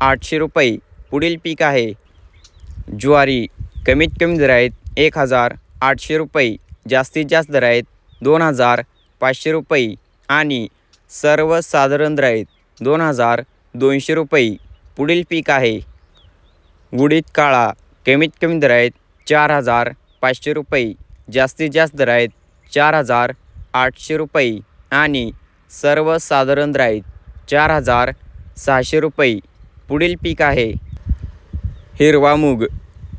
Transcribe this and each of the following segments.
आठशे रुपये. पुढील पीक आहे. ज्वारी कमीत कमी दर आहेत एक हजार आठशे रुपये. जास्तीत जास्त दर आहेत दोन हजार पाचशे रुपये. आणि सर्वसाधारण दर आहेत दोन हजार दोनशे रुपये. पुढील पीक आहे. उडीद काळा कमीत कमी दर आहेत चार हजार पाचशे रुपये. जास्तीत जास्त दर आहेत चार हजार आठशे रुपये. आणि सर्वसाधारण दर आहेत चार हजार सहाशे रुपये. पुढील पीक आहे. हिरवा मूग.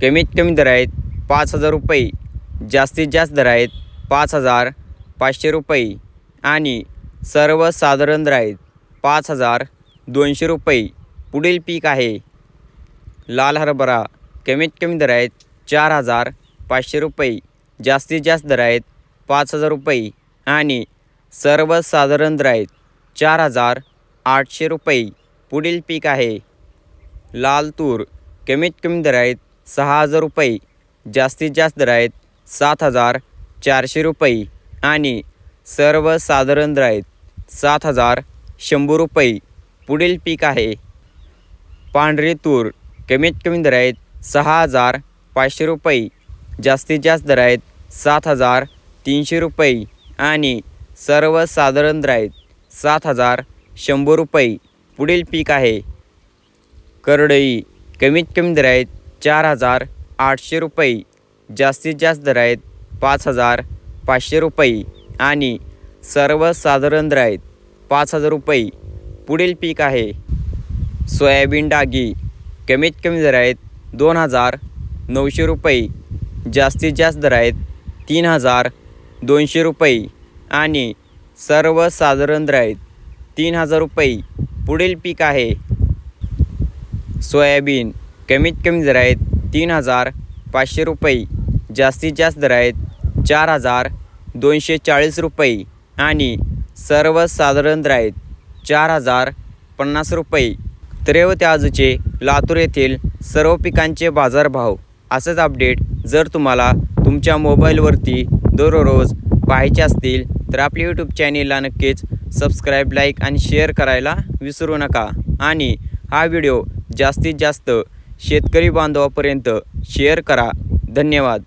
कमीत कमी दर आहेत पाच हजार रुपये. जास्तीत जास्त दर आहेत पाच हजार पाचशे रुपये. आणि सर्वसाधारण दर आहेत पाच हजार दोनशे रुपये. पुढील पीक आहे. लाल हरभरा. कमीत कमी दर आहेत चार हजार पाचशे रुपये. जास्तीत जास्त दर आहेत पाच हजार रुपये. आणि सर्वसाधारण दर आहेत चार हजार आठशे रुपये. पुढील पीक आहे. लाल तूर कमीत कमी दर आहेत सहा हजार रुपये जास्तीत जास्त दर आहेत सात हजार चारशे रुपये आणि सर्वसाधारण दर आहेत सात हजार शंभर रुपये. पुढील पीक आहे पांढरी तूर कमीत कमी दर आहेत सहा हजार पाचशे रुपये जास्तीत जास्त दर आहेत सात हजार तीनशे रुपये आणि सर्वसाधारण दर आहेत सात हजार शंभर रुपये. पुढील पीक आहे करडई. कमीत कमी दर आहेत चार हजार आठशे रुपये. जास्तीत जास्त दर आहेत पाच हजार पाचशे रुपये. आणि सर्वसाधारण दर आहेत पाच हजार रुपये. पुढील पीक आहे सोयाबीन डागी. कमीत कमी दर आहेत दोन हजार नऊशे रुपये. जास्तीत जास्त दर आहेत तीन हजार दोनशे रुपये. आणि सर्वसाधारण दर आहेत तीन हजार रुपये. पुढील पीक आहे सोयाबीन कमीत कमी दर आहेत तीन हजार पाचशे रुपये जास्तीत जास्त दर आहेत चार हजार दोनशे चाळीस रुपये आणि सर्वसाधारण दर आहेत चार हजार पन्नास रुपये. तर हे होते आजचे लातूर येथील सर्व पिकांचे बाजारभाव असंच अपडेट जर तुम्हाला तुमच्या मोबाईलवरती दररोज पाहायचे असतील तर आपल्या यूट्यूब चॅनेलला नक्कीच सबस्क्राईब लाईक आणि शेअर करायला विसरू नका. आणि हा व्हिडिओ जास्तीत जास्त शेतकरी बांधवापर्यंत शेअर करा. धन्यवाद.